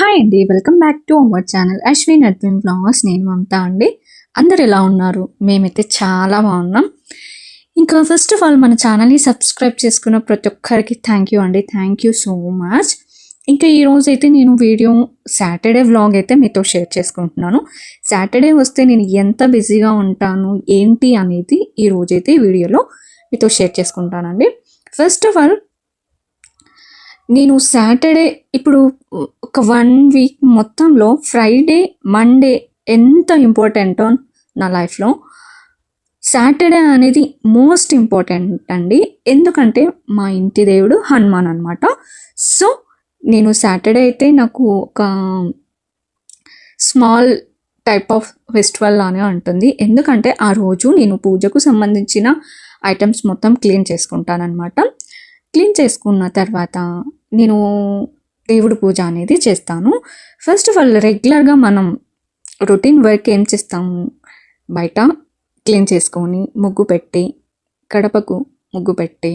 Hi అండి welcome back to our channel Ashwin Adwin blogs నేను మమతా అండి. అందరు ఎలా ఉన్నారు? మేమైతే చాలా బాగున్నాం. ఇంకా ఫస్ట్ ఆఫ్ ఆల్ మన ఛానల్ని సబ్స్క్రైబ్ చేసుకున్న ప్రతి ఒక్కరికి థ్యాంక్ యూ అండి. థ్యాంక్ యూ సో మచ్ ఇంకా ఈరోజు అయితే నేను వీడియో సాటర్డే వ్లాగ్ అయితే మీతో షేర్ చేసుకుంటున్నాను. సాటర్డే వస్తే నేను ఎంత బిజీగా ఉంటాను ఏంటి అనేది ఈ రోజైతే వీడియోలో మీతో షేర్ చేసుకుంటానండి. ఫస్ట్ ఆఫ్ ఆల్ నేను సాటర్డే ఇప్పుడు ఒక వన్ వీక్ మొత్తంలో ఫ్రైడే మండే ఎంత ఇంపార్టెంటో నా లైఫ్లో సాటర్డే అనేది మోస్ట్ ఇంపార్టెంట్ అండి. ఎందుకంటే మా ఇంటి దేవుడు హనుమాన్ అనమాట సో నేను సాటర్డే అయితే నాకు ఒక స్మాల్ టైప్ ఆఫ్ ఫెస్టివల్ లానే ఉంటుంది. ఎందుకంటే ఆ రోజు నేను పూజకు సంబంధించిన ఐటమ్స్ మొత్తం క్లీన్ చేసుకుంటానన్నమాట. క్లీన్ చేసుకున్న తర్వాత నేను దేవుడి పూజ అనేది చేస్తాను. ఫస్ట్ ఆఫ్ ఆల్ రెగ్యులర్గా మనం రొటీన్ వర్క్ ఏం చేస్తాము? బయట క్లీన్ చేసుకొని ముగ్గు పెట్టి గడపకు ముగ్గు పెట్టి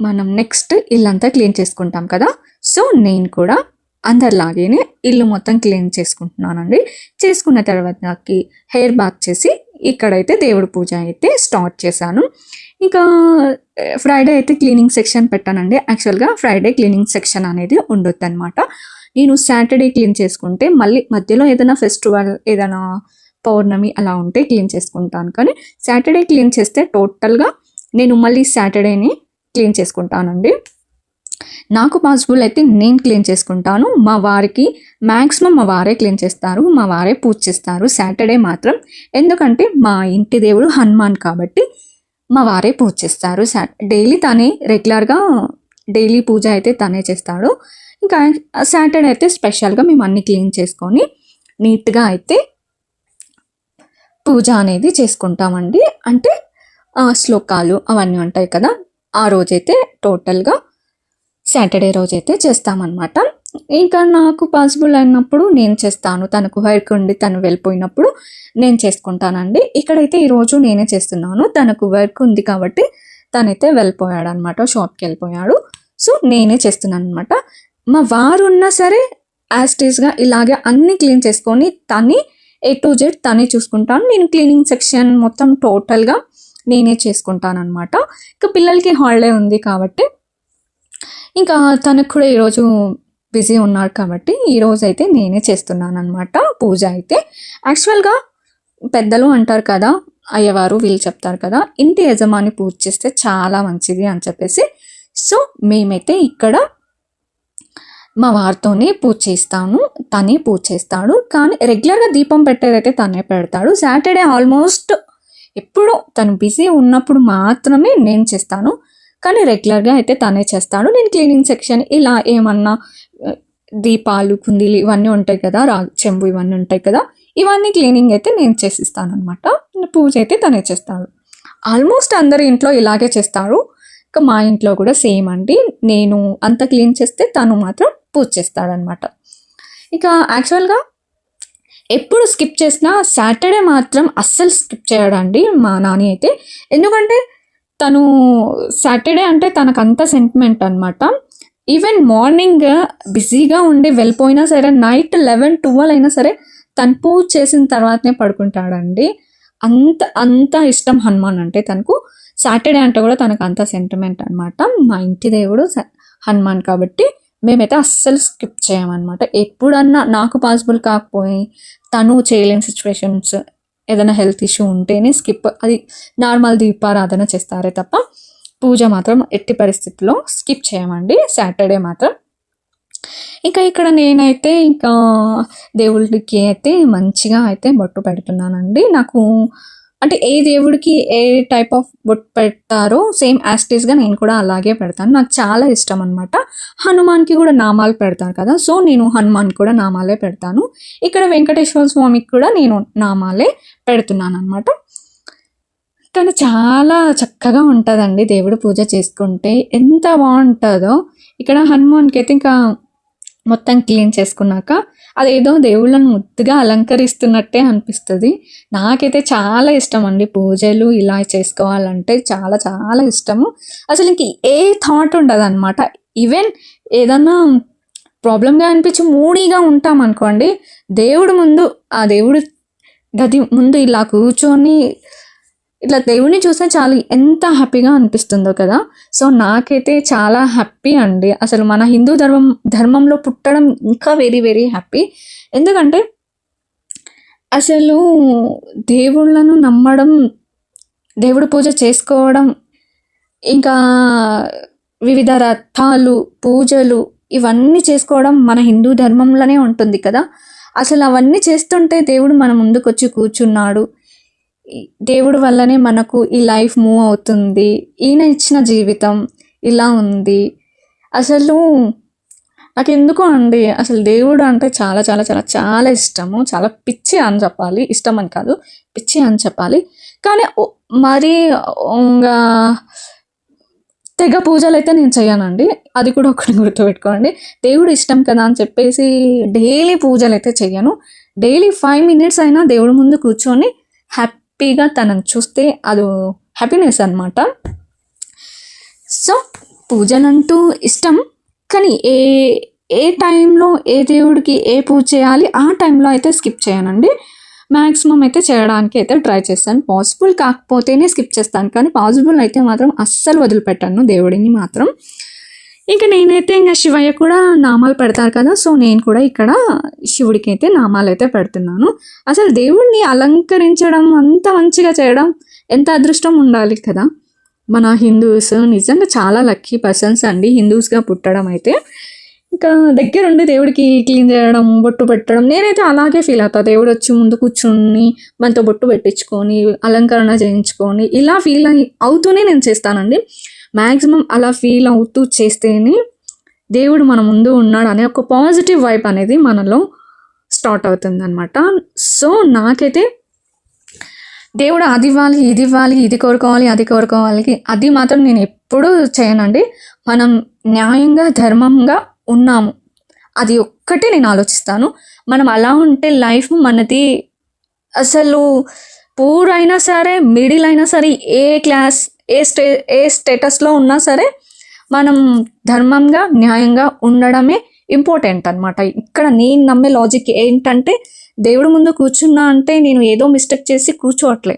మనం నెక్స్ట్ ఇల్లంతా క్లీన్ చేసుకుంటాం కదా? సో నేను కూడా అందరిలాగేనే ఇల్లు మొత్తం క్లీన్ చేసుకుంటున్నానండి. చేసుకున్న తర్వాత నాకు హెయిర్ బాత్ చేసి ఇక్కడైతే దేవుడి పూజ అయితే స్టార్ట్ చేశాను. ఇంకా ఫ్రైడే అయితే క్లీనింగ్ సెక్షన్ పెట్టానండి. యాక్చువల్గా ఫ్రైడే క్లీనింగ్ సెక్షన్ అనేది ఉండొద్దు అనమాట నేను సాటర్డే క్లీన్ చేసుకుంటే మళ్ళీ మధ్యలో ఏదైనా ఫెస్టివల్ ఏదైనా పౌర్ణమి అలా ఉంటే క్లీన్ చేసుకుంటాను. కానీ సాటర్డే క్లీన్ చేస్తే టోటల్గా నేను మళ్ళీ సాటర్డేని క్లీన్ చేసుకుంటానండి. నాకు పాసిబుల్ అయితే నేను క్లీన్ చేసుకుంటాను. మా వారికి మ్యాక్సిమం మా వారే క్లీన్ చేస్తారు. మా వారే పూజ చేస్తారు. సాటర్డే మాత్రం. ఎందుకంటే మా ఇంటి దేవుడు హనుమాన్ కాబట్టి మా వారే పూజ చేస్తారు. సా డైలీ తనే రెగ్యులర్గా డైలీ పూజ అయితే తనే చేస్తాడు. ఇంకా సాటర్డే అయితే స్పెషల్గా మేము అన్నీ క్లీన్ చేసుకొని నీట్గా అయితే పూజ అనేది చేసుకుంటామండి. అంటే శ్లోకాలు అవన్నీ ఉంటాయి కదా ఆ రోజైతే టోటల్గా సాటర్డే రోజైతే చేస్తామన్నమాట. ఇంకా నాకు పాసిబుల్ అయినప్పుడు నేను చేస్తాను. తనకు వర్క్ ఉండి తను వెళ్ళిపోయినప్పుడు నేను చేసుకుంటానండి. ఇక్కడైతే ఈరోజు నేనే చేస్తున్నాను. తనకు వర్క్ ఉంది కాబట్టి తనైతే వెళ్ళిపోయాడు అనమాట షాప్కి వెళ్ళిపోయాడు. సో నేనే చేస్తున్నాను అనమాట మా వారు ఉన్నా సరే యాస్టీస్గా ఇలాగే అన్నీ క్లీన్ చేసుకొని తని ఏ టు జెడ్ తనే చూసుకుంటాను. నేను క్లీనింగ్ సెక్షన్ మొత్తం టోటల్గా నేనే చేసుకుంటాను అనమాట ఇంకా పిల్లలకి హాలిడే ఉంది కాబట్టి ఇంకా తనకు కూడా ఈరోజు బిజీ ఉన్నాడు కాబట్టి ఈరోజు అయితే నేనే చేస్తున్నాను అనమాట పూజ అయితే. యాక్చువల్గా పెద్దలు అంటారు కదా అయ్యవారు వీళ్ళు చెప్తారు కదా ఇంటి యజమాని పూజ చేస్తే చాలా మంచిది అని చెప్పేసి. సో మేమైతే ఇక్కడ మా వారితోనే పూజ చేస్తాను తనే పూజ చేస్తాడు. కానీ రెగ్యులర్గా దీపం పెట్టేదైతే తనే పెడతాడు. సాటర్డే ఆల్మోస్ట్ ఎప్పుడో తను బిజీ ఉన్నప్పుడు మాత్రమే నేను చేస్తాను. కానీ రెగ్యులర్గా అయితే తనే చేస్తాడు. నేను క్లీనింగ్ సెక్షన్ ఇలా ఏమన్నా దీపాలు కుందీలు ఇవన్నీ ఉంటాయి కదా రా చెంబు ఇవన్నీ ఉంటాయి కదా ఇవన్నీ క్లీనింగ్ అయితే నేను చేసిస్తాను అనమాట పూజ అయితే తనే చేస్తాడు. ఆల్మోస్ట్ అందరి ఇంట్లో ఇలాగే చేస్తారు ఇంకా మా ఇంట్లో కూడా సేమ్ అండి. నేను అంత క్లీన్ చేస్తే తను మాత్రం పూజ చేస్తాడనమాట ఇక యాక్చువల్గా ఎప్పుడు స్కిప్ చేసినా సాటర్డే మాత్రం అస్సలు స్కిప్ చేయడండి మా నాని అయితే. ఎందుకంటే తను సాటర్డే అంటే తనకు అంత సెంటిమెంట్ అనమాట ఈవెన్ మార్నింగ్ బిజీగా ఉండి వెళ్ళిపోయినా సరే నైట్ లెవెన్ ట్వెల్వ్ అయినా సరే తను పూజ చేసిన తర్వాతనే పడుకుంటాడండి. అంత అంత ఇష్టం హనుమాన్ అంటే తనకు. సాటర్డే అంటే కూడా తనకు అంత సెంటిమెంట్ అనమాట మా ఇంటి దేవుడు హనుమాన్ కాబట్టి మేమైతే అస్సలు స్కిప్ చేయమన్నమాట. ఎప్పుడన్నా నాకు పాసిబుల్ కాకపోయి తను చేయలేని సిచ్యువేషన్స్ ఏదైనా హెల్త్ ఇష్యూ ఉంటేనే స్కిప్ అది నార్మల్ దీపారాధన చేస్తారే తప్ప పూజ మాత్రం ఎట్టి పరిస్థితుల్లో స్కిప్ చేయమండి సాటర్డే మాత్రం. ఇంకా ఇక్కడ నేనైతే ఇంకా దేవుడికి అయితే మంచిగా అయితే బొట్టు పెడుతున్నానండి. నాకు అంటే ఏ దేవుడికి ఏ టైప్ ఆఫ్ బుట్ పెడతారో సేమ్ యాస్టీస్గా నేను కూడా అలాగే పెడతాను. నాకు చాలా ఇష్టం అనమాట హనుమాన్కి కూడా నామాలు పెడతారు కదా సో నేను హనుమాన్ కూడా నామాలే పెడతాను. ఇక్కడ వెంకటేశ్వర స్వామికి కూడా నేను నామాలే పెడుతున్నాను అనమాట కానీ చాలా చక్కగా ఉంటుందండి దేవుడు పూజ చేసుకుంటే. ఎంత బాగుంటుందో. ఇక్కడ హనుమాన్కి అయితే ఇంకా మొత్తం క్లీన్ చేసుకున్నాక అదేదో దేవుళ్ళను ముద్దుగా అలంకరిస్తున్నట్టే అనిపిస్తుంది. నాకైతే చాలా ఇష్టం అండి పూజలు ఇలా చేసుకోవాలంటే చాలా చాలా ఇష్టము. అసలు ఇంక ఏ థాట్ ఉండదు అనమాట ఈవెన్ ఏదన్నా ప్రాబ్లంగా అనిపించి మూడీగా ఉంటాం అనుకోండి దేవుడు ముందు ఆ దేవుడు గది ముందు ఇలా కూర్చొని ఇట్లా దేవుడిని చూస్తే చాలు ఎంత హ్యాపీగా అనిపిస్తుందో కదా. సో నాకైతే చాలా హ్యాపీ అండి. అసలు మన హిందూ ధర్మం ధర్మంలో పుట్టడం ఇంకా వెరీ వెరీ హ్యాపీ. ఎందుకంటే అసలు దేవుళ్ళను నమ్మడం దేవుడు పూజ చేసుకోవడం ఇంకా వివిధ రథాలు పూజలు ఇవన్నీ చేసుకోవడం మన హిందూ ధర్మంలోనే ఉంటుంది కదా. అసలు అవన్నీ చేస్తుంటే దేవుడు మన ముందుకు వచ్చి కూర్చున్నాడు. దేవుడు వల్లనే మనకు ఈ లైఫ్ మూవ్ అవుతుంది. ఈయన ఇచ్చిన జీవితం ఇలా ఉంది. అసలు నాకు ఎందుకో అండి అసలు దేవుడు అంటే చాలా చాలా చాలా చాలా ఇష్టము. చాలా పిచ్చి అని చెప్పాలి. ఇష్టం అని కాదు పిచ్చి అని చెప్పాలి. కానీ మరి మరీ ఇంకా తెగ పూజలు అయితే నేను చేయనండి అది కూడా ఒకటి గుర్తుపెట్టుకోండి. దేవుడు ఇష్టం కదా అని చెప్పేసి డైలీ పూజలు అయితే చేయను డైలీ ఫైవ్ మినిట్స్ అయినా దేవుడి ముందు కూర్చొని హ్యాపీ హ్యాపీగా తనని చూస్తే అది హ్యాపీనెస్ అనమాట సో పూజలంటూ ఇష్టం కానీ ఏ ఏ టైంలో ఏ దేవుడికి ఏ పూజ చేయాలి ఆ టైంలో అయితే స్కిప్ చేయనండి. మ్యాక్సిమం అయితే చేయడానికి అయితే ట్రై చేస్తాను. పాసిబుల్ కాకపోతేనే స్కిప్ చేస్తాను కానీ పాసిబుల్ అయితే మాత్రం అస్సలు వదిలిపెట్టాను దేవుడిని మాత్రం. ఇంకా నేనైతే ఇంకా శివయ్య కూడా నామాలు పెడతారు కదా సో నేను కూడా ఇక్కడ శివుడికి అయితే నామాలు అయితే పెడుతున్నాను. అసలు దేవుడిని అలంకరించడం అంత మంచిగా చేయడం ఎంత అదృష్టం ఉండాలి కదా. మన హిందూస్ నిజంగా చాలా లక్కీ పర్సన్స్ అండి హిందూస్గా పుట్టడం అయితే. ఇంకా దగ్గరుండి దేవుడికి క్లీన్ చేయడం బొట్టు పెట్టడం నేనైతే అలాగే ఫీల్ అవుతా. దేవుడు వచ్చి ముందు కూర్చుని మనతో బొట్టు పెట్టించుకొని అలంకరణ చేయించుకొని ఇలా ఫీల్ అవుతూనే నేను చేస్తానండి. మ్యాక్సిమం అలా ఫీల్ అవుతూ చేస్తేనే దేవుడు మన ముందు ఉన్నాడు అనే ఒక పాజిటివ్ వైబ్ అనేది మనలో స్టార్ట్ అవుతుంది అనమాట సో నాకైతే దేవుడు అది ఇవ్వాలి ఇది ఇవ్వాలి ఇది కోరుకోవాలి అది కోరుకోవాలి అది మాత్రం నేను ఎప్పుడూ చేయనండి. మనం న్యాయంగా ధర్మంగా ఉన్నాము. అది ఒక్కటే నేను ఆలోచిస్తాను. మనం అలా ఉంటే లైఫ్ మనది అసలు పూర్ అయినా సరే మిడిల్ అయినా సరే ఏ క్లాస్ ఏ స్టే ఏ స్టేటస్లో ఉన్నా సరే మనం ధర్మంగా న్యాయంగా ఉండడమే ఇంపార్టెంట్ అనమాట ఇక్కడ నేను నమ్మే లాజిక్ ఏంటంటే దేవుడు ముందు కూర్చున్నా అంటే నేను ఏదో మిస్టేక్ చేసి కూర్చోవట్లే.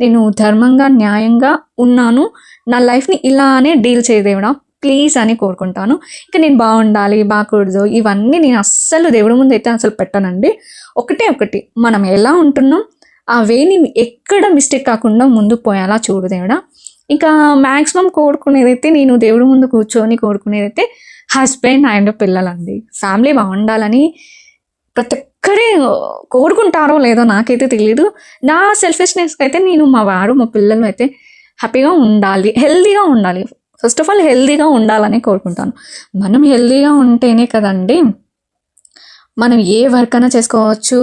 నేను ధర్మంగా న్యాయంగా ఉన్నాను. నా లైఫ్ని ఇలానే డీల్ చేయదేవుడా ప్లీజ్ అని కోరుకుంటాను. ఇంకా నేను బాగుండాలి బాగకూడదు ఇవన్నీ నేను అస్సలు దేవుడి ముందు అయితే అసలు పెట్టనండి. ఒకటే ఒకటి మనం ఎలా ఉంటున్నాం ఆ వేని ఎక్కడ మిస్టేక్ కాకుండా ముందుకు పోయేలా చూడు దేవుడా. ఇంకా మ్యాక్సిమం కోరుకునేదైతే నేను దేవుడి ముందు కూర్చొని కోరుకునేదైతే హస్బెండ్ అండ్ పిల్లలండి. ఫ్యామిలీ బాగుండాలని ప్రతి ఒక్కరే కోరుకుంటారో లేదో నాకైతే తెలియదు నా సెల్ఫిష్నెస్కి అయితే నేను మా వాడు మా పిల్లలు అయితే హ్యాపీగా ఉండాలి హెల్దీగా ఉండాలి. ఫస్ట్ ఆఫ్ ఆల్ హెల్దీగా ఉండాలని కోరుకుంటాను. మనం హెల్దీగా ఉంటేనే కదండి మనం ఏ వర్క్ అయినా చేసుకోవచ్చు.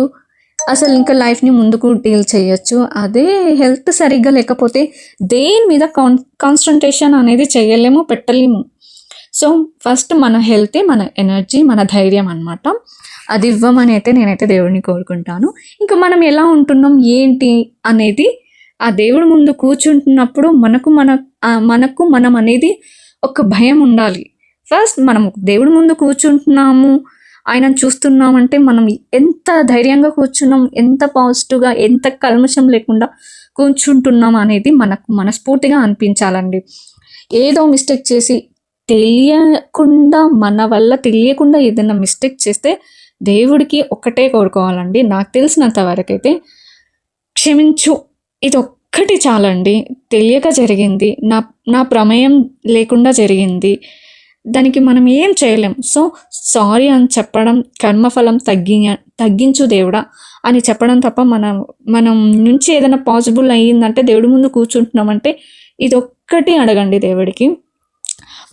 అసలు ఇంకా లైఫ్ని ముందుకు డీల్ చేయొచ్చు. అదే హెల్త్ సరిగ్గా లేకపోతే దేని మీద కాన్ కాన్సన్ట్రేషన్ అనేది చేయలేము పెట్టలేము. సో ఫస్ట్ మన హెల్తే మన ఎనర్జీ మన ధైర్యం అన్నమాట. అది ఇవ్వమని అయితే నేనైతే దేవుడిని కోరుకుంటాను. ఇంకా మనం ఎలా ఉంటున్నాం ఏంటి అనేది ఆ దేవుడి ముందు కూర్చుంటున్నప్పుడు మనకు మన మనకు మనం అనేది ఒక భయం ఉండాలి. ఫస్ట్ మనం దేవుడి ముందు కూర్చుంటున్నాము ఆయనను చూస్తున్నామంటే మనం ఎంత ధైర్యంగా కూర్చున్నాం ఎంత పాజిటివ్గా ఎంత కల్మషం లేకుండా కూర్చుంటున్నాం అనేది మనకు మనస్ఫూర్తిగా అనిపించాలండి. ఏదో మిస్టేక్ చేసి తెలియకుండా మన వల్ల తెలియకుండా ఏదైనా మిస్టేక్ చేస్తే దేవుడికి ఒక్కటే కోరుకోవాలండి. నాకు తెలిసినంత వరకైతే క్షమించు ఇది ఒక్కటి చాలండి. తెలియక జరిగింది నా నా ప్రమేయం లేకుండా జరిగింది. దానికి మనం ఏం చేయలేం. సో సారీ అని చెప్పడం కర్మఫలం తగ్గి తగ్గించు దేవుడా అని చెప్పడం తప్ప మనం మనం నుంచి ఏదైనా పాసిబుల్ అయ్యిందంటే దేవుడి ముందు కూర్చుంటున్నామంటే ఇది ఒక్కటి అడగండి దేవుడికి.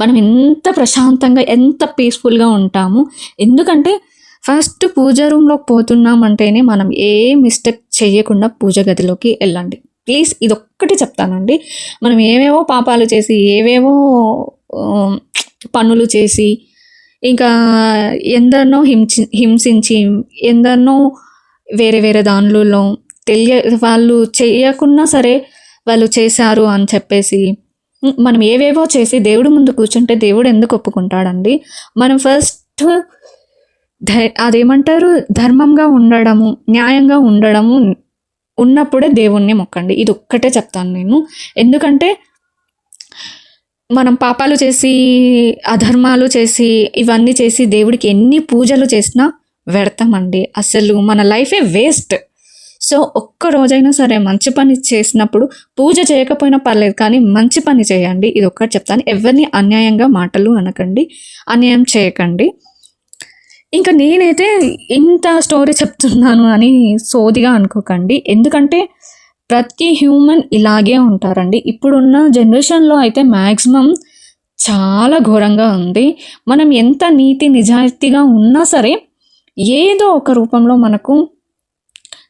మనం ఎంత ప్రశాంతంగా ఎంత పీస్ఫుల్గా ఉంటాము. ఎందుకంటే ఫస్ట్ పూజ రూమ్లోకి పోతున్నామంటేనే మనం ఏ మిస్టేక్ చేయకుండా పూజ గదిలోకి వెళ్ళండి. ప్లీజ్ ఇదొక్కటి చెప్తానండి. మనం ఏవేవో పాపాలు చేసి ఏవేవో పనులు చేసి ఇంకా ఎందరినో హింసి హింసించి ఎందరినో వేరే వేరే దానిలో తెలియ వాళ్ళు చేయకున్నా సరే వాళ్ళు చేశారు అని చెప్పేసి మనం ఏవేవో చేసి దేవుడు ముందు కూర్చుంటే దేవుడు ఎందుకు ఒప్పుకుంటాడండి? మనం ఫస్ట్ ధై- అదేమంటారు? ధర్మంగా ఉండడము న్యాయంగా ఉండడము ఉన్నప్పుడే దేవుణ్ణి మొక్కండి. ఇది ఒక్కటే చెప్తాను నేను. ఎందుకంటే మనం పాపాలు చేసి అధర్మాలు చేసి ఇవన్నీ చేసి దేవుడికి ఎన్ని పూజలు చేసినా వ్యర్థమండి. అసలు మన లైఫే వేస్ట్. సో ఒక్క రోజైనా సరే మంచి పని చేసినప్పుడు పూజ చేయకపోయినా పర్లేదు కానీ మంచి పని చేయండి. ఇది ఒక్కటి చెప్తాను. ఎవరిని అన్యాయంగా మాటలు అనకండి. అన్యాయం చేయకండి. ఇంకా నేనైతే ఇంత స్టోరీ చెప్తున్నాను అని సోదిగా అనుకోకండి. ఎందుకంటే ప్రతి హ్యూమన్ ఇలాగే ఉంటారండి. ఇప్పుడున్న జనరేషన్లో అయితే మ్యాక్సిమం చాలా ఘోరంగా ఉంది. మనం ఎంత నీతి నిజాయితీగా ఉన్నా సరే ఏదో ఒక రూపంలో మనకు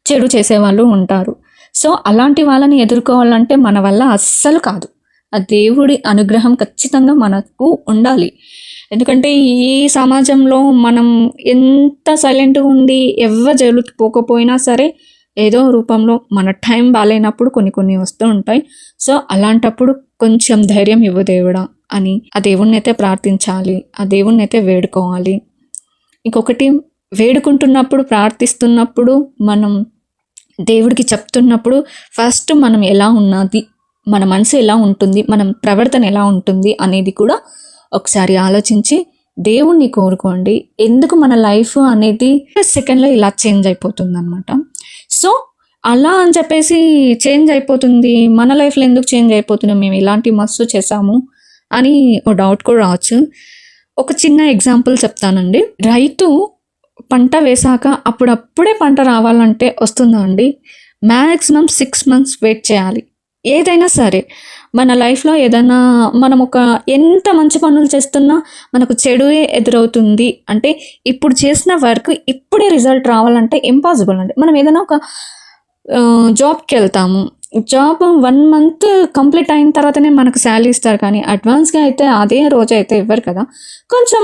చెడు చేసేవాళ్ళు ఉంటారు. సో అలాంటి వాళ్ళని ఎదుర్కోవాలంటే మన వల్ల అస్సలు కాదు. ఆ దేవుడి అనుగ్రహం ఖచ్చితంగా మనకు ఉండాలి. ఎందుకంటే ఈ సమాజంలో మనం ఎంత సైలెంట్గా ఉండి ఎవ్వ జైలుకి పోకపోయినా సరే ఏదో రూపంలో మన టైం బాగాలేనప్పుడు కొన్ని కొన్ని వస్తూ ఉంటాయి. సో అలాంటప్పుడు కొంచెం ధైర్యం ఇవ్వు దేవుడా అని ఆ దేవుణ్ణి అయితే ప్రార్థించాలి ఆ దేవుణ్ణి అయితే వేడుకోవాలి. ఇంకొకటి వేడుకుంటున్నప్పుడు ప్రార్థిస్తున్నప్పుడు మనం దేవుడికి చెప్తున్నప్పుడు ఫస్ట్ మనం ఎలా ఉన్నది మన మనసు ఎలా ఉంటుంది మనం ప్రవర్తన ఎలా ఉంటుంది అనేది కూడా ఒకసారి ఆలోచించి దేవుణ్ణి కోరుకోండి. ఎందుకు మన లైఫ్ అనేది సెకండ్లో ఇలా చేంజ్ అయిపోతుంది అనమాట సో అలా అని చెప్పేసి చేంజ్ అయిపోతుంది. మన లైఫ్లో ఎందుకు చేంజ్ అయిపోతున్నాం? మేము ఇలాంటి మస్తు చేసాము అని ఓ డౌట్ కూడా రావచ్చు. ఒక చిన్న ఎగ్జాంపుల్ చెప్తానండి. రైతు పంట వేశాక అప్పుడప్పుడే పంట రావాలంటే వస్తుందా అండి? మ్యాక్సిమం సిక్స్ మంత్స్ వెయిట్ చేయాలి. ఏదైనా సరే మన లైఫ్లో ఏదైనా మనం ఒక ఎంత మంచి పనులు చేస్తున్నా మనకు చెడువే ఎదురవుతుంది. అంటే ఇప్పుడు చేసిన వర్క్ ఇప్పుడే రిజల్ట్ రావాలంటే ఇంపాసిబుల్ అండి. మనం ఏదైనా ఒక జాబ్కి వెళ్తాము. జాబ్ వన్ మంత్ కంప్లీట్ అయిన తర్వాతనే మనకు శాలరీ ఇస్తారు. కానీ అడ్వాన్స్గా అయితే అదే రోజు అయితే ఇవ్వరు కదా. కొంచెం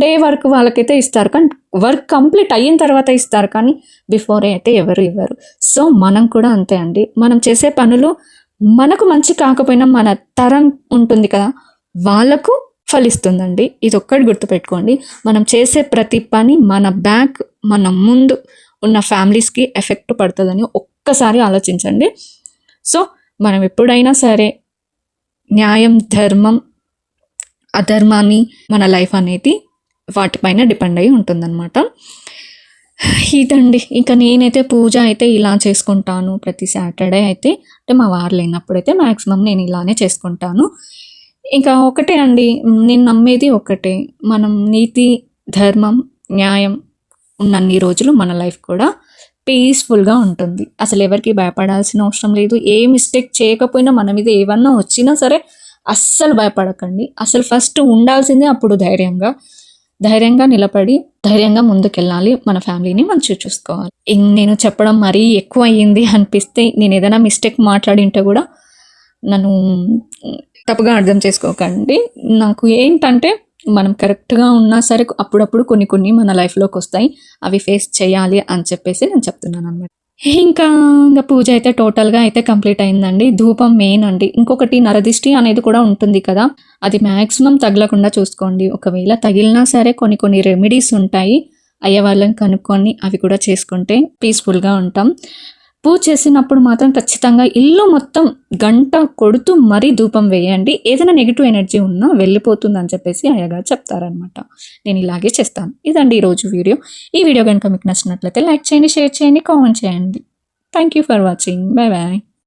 డే వర్క్ వాళ్ళకైతే ఇస్తారు. కానీ వర్క్ కంప్లీట్ అయిన తర్వాత ఇస్తారు. కానీ బిఫోరే అయితే ఎవరు ఇవ్వరు. సో మనం కూడా అంతే అండి. మనం చేసే పనులు మనకు మంచి కాకపోయినా మన తరం ఉంటుంది కదా వాళ్ళకు ఫలిస్తుందండి. ఇది ఒక్కటి గుర్తుపెట్టుకోండి. మనం చేసే ప్రతి పని మన బ్యాక్ మన ముందు ఉన్న ఫ్యామిలీస్కి ఎఫెక్ట్ పడుతుందని ఒక్కసారి ఆలోచించండి. సో మనం ఎప్పుడైనా సరే న్యాయం ధర్మం అధర్మాన్ని మన లైఫ్ అనేది వాటిపైన డిపెండ్ అయి ఉంటుందన్నమాట. ఇదండి. ఇంకా నేనైతే పూజ అయితే ఇలా చేసుకుంటాను ప్రతి సాటర్డే అయితే. అంటే మా వారు లేనప్పుడైతే మ్యాక్సిమం నేను ఇలానే చేసుకుంటాను. ఇంకా ఒకటే అండి నేను నమ్మేది ఒకటే. మనం నీతి ధర్మం న్యాయం ఉన్నన్ని రోజులు మన లైఫ్ కూడా పీస్ఫుల్గా ఉంటుంది. అసలు ఎవరికి భయపడాల్సిన అవసరం లేదు. ఏ మిస్టేక్ చేయకపోయినా మన మీద ఏమన్నా వచ్చినా సరే అస్సలు భయపడకండి. అసలు ఫస్ట్ ఉండాల్సిందే అప్పుడు ధైర్యంగా. ధైర్యంగా నిలబడి ధైర్యంగా ముందుకెళ్ళాలి. మన ఫ్యామిలీని మంచిగా చూసుకోవాలి. నేను చెప్పడం మరీ ఎక్కువ అయ్యింది అనిపిస్తే నేను ఏదైనా మిస్టేక్ మాట్లాడింటే కూడా నన్ను తప్పుగా అర్థం చేసుకోకండి. నాకు ఏంటంటే మనం కరెక్ట్గా ఉన్నా సరే అప్పుడప్పుడు కొన్ని కొన్ని మన లైఫ్లోకి వస్తాయి అవి ఫేస్ చేయాలి అని చెప్పేసి నేను చెప్తున్నాను అనమాట ఇంకా ఇంకా పూజ అయితే టోటల్గా అయితే కంప్లీట్ అయిందండి. ధూపం మెయిన్ అండి. ఇంకొకటి నరదిష్టి అనేది కూడా ఉంటుంది కదా అది మ్యాక్సిమం తగలకుండా చూసుకోండి. ఒకవేళ తగిలినా సరే కొన్ని కొన్ని రెమెడీస్ ఉంటాయి. అయ్యే వాళ్ళని కనుక్కొని అవి కూడా చేసుకుంటే పీస్ఫుల్గా ఉంటాం. పూజ చేసినప్పుడు మాత్రం ఖచ్చితంగా ఇల్లు మొత్తం గంట కొడుతూ మరీ ధూపం వేయండి. ఏదైనా నెగిటివ్ ఎనర్జీ ఉన్నా వెళ్ళిపోతుంది అని చెప్పేసి అయ్యగారు చెప్తారనమాట నేను ఇలాగే చేస్తాను. ఇదండి ఈరోజు వీడియో. ఈ వీడియో కనుక మీకు నచ్చినట్లయితే లైక్ చేయండి షేర్ చేయండి కామెంట్ చేయండి. Thank you for watching bye bye